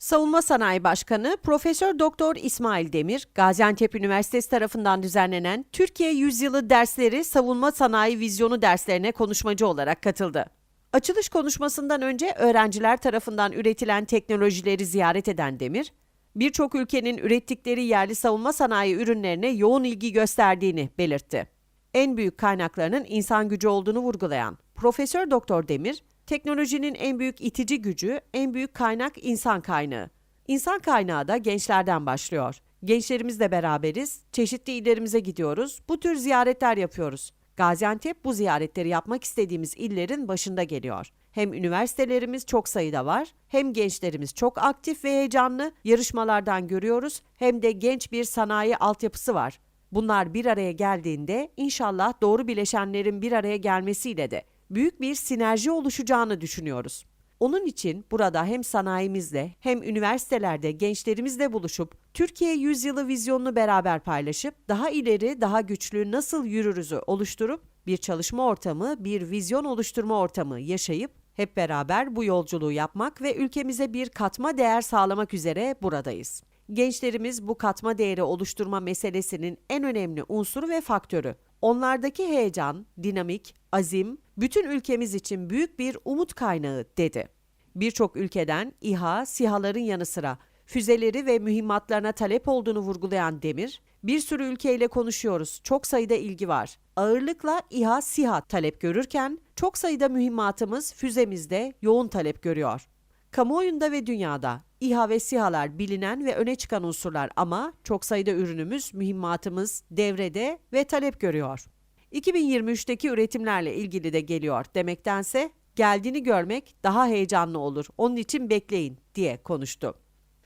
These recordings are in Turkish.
Savunma Sanayi Başkanı Profesör Doktor İsmail Demir, Gaziantep Üniversitesi tarafından düzenlenen Türkiye Yüzyılı Dersleri Savunma Sanayi Vizyonu derslerine konuşmacı olarak katıldı. Açılış konuşmasından önce öğrenciler tarafından üretilen teknolojileri ziyaret eden Demir, birçok ülkenin ürettikleri yerli savunma sanayi ürünlerine yoğun ilgi gösterdiğini belirtti. En büyük kaynaklarının insan gücü olduğunu vurgulayan Profesör Doktor Demir, teknolojinin en büyük itici gücü, en büyük kaynak insan kaynağı. İnsan kaynağı da gençlerden başlıyor. Gençlerimizle beraberiz, çeşitli illerimize gidiyoruz, bu tür ziyaretler yapıyoruz. Gaziantep bu ziyaretleri yapmak istediğimiz illerin başında geliyor. Hem üniversitelerimiz çok sayıda var, hem gençlerimiz çok aktif ve heyecanlı, yarışmalardan görüyoruz, hem de genç bir sanayi altyapısı var. Bunlar bir araya geldiğinde inşallah doğru bileşenlerin bir araya gelmesiyle de büyük bir sinerji oluşacağını düşünüyoruz. Onun için burada hem sanayimizle hem üniversitelerde gençlerimizle buluşup Türkiye Yüzyılı vizyonunu beraber paylaşıp daha ileri, daha güçlü nasıl yürürüzü oluşturup bir çalışma ortamı, bir vizyon oluşturma ortamı yaşayıp hep beraber bu yolculuğu yapmak ve ülkemize bir katma değer sağlamak üzere buradayız. Gençlerimiz bu katma değeri oluşturma meselesinin en önemli unsuru ve faktörü. Onlardaki heyecan, dinamik, azim bütün ülkemiz için büyük bir umut kaynağı dedi. Birçok ülkeden İHA, SİHA'ların yanı sıra füzeleri ve mühimmatlarına talep olduğunu vurgulayan Demir, bir sürü ülkeyle konuşuyoruz, çok sayıda ilgi var. Ağırlıkla İHA, SİHA talep görürken çok sayıda mühimmatımız füzemizde yoğun talep görüyor. Kamuoyunda ve dünyada İHA ve SİHA'lar bilinen ve öne çıkan unsurlar ama çok sayıda ürünümüz, mühimmatımız devrede ve talep görüyor. 2023'teki üretimlerle ilgili de geliyor demektense geldiğini görmek daha heyecanlı olur. Onun için bekleyin diye konuştu.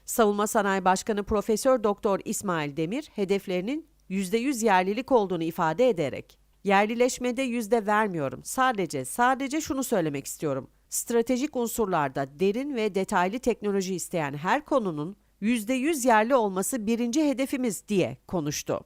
Savunma Sanayi Başkanı Profesör Doktor İsmail Demir hedeflerinin %100 yerlilik olduğunu ifade ederek yerlileşmede yüzde vermiyorum. Sadece sadece şunu söylemek istiyorum. Stratejik unsurlarda derin ve detaylı teknoloji isteyen her konunun %100 yerli olması birinci hedefimiz diye konuştu.